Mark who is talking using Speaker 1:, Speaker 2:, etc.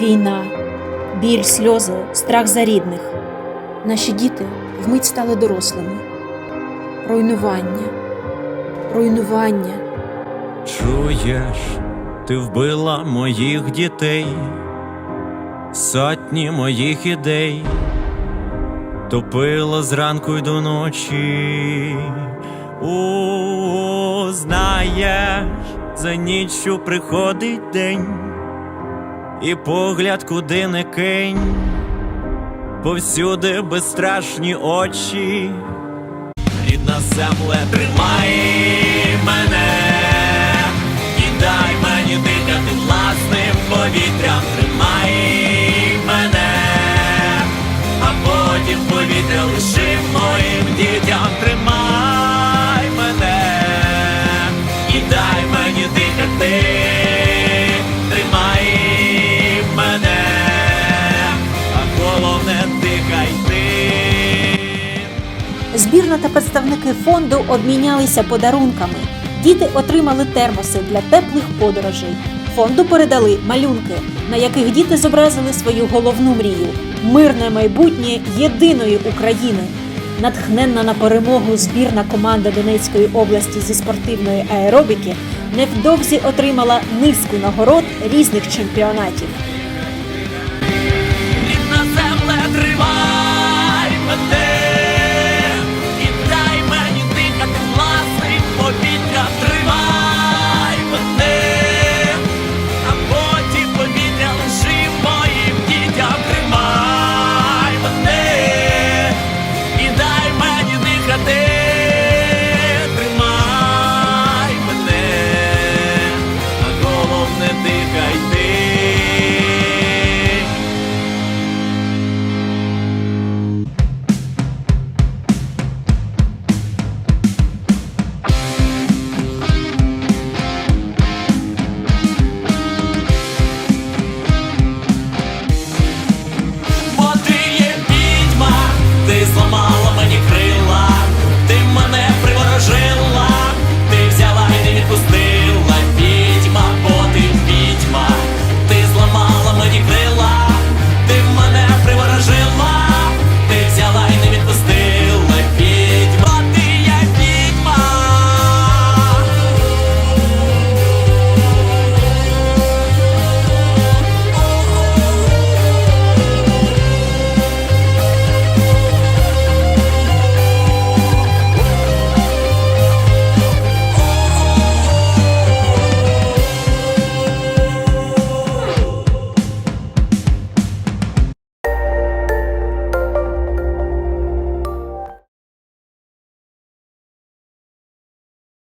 Speaker 1: Війна, біль, сльози, страх за рідних. Наші діти вмить стали дорослими. Руйнування, руйнування.
Speaker 2: Чуєш, ти вбила моїх дітей, сотні моїх ідей, топила зранку й до ночі. У, знаєш, за ніччю приходить день, і погляд куди не кинь, повсюди безстрашні очі. Рідна земле, тримай мене, і дай мені дихати власним повітрям, тримай мене, а потім повітря лиши моїм
Speaker 1: Збірна та представники фонду обмінялися подарунками. Діти отримали термоси для теплих подорожей. Фонду передали малюнки, на яких діти зобразили свою головну мрію мирне майбутнє єдиної України. Натхненна на перемогу збірна команда Донецької області зі спортивної аеробіки невдовзі отримала низку нагород різних чемпіонатів.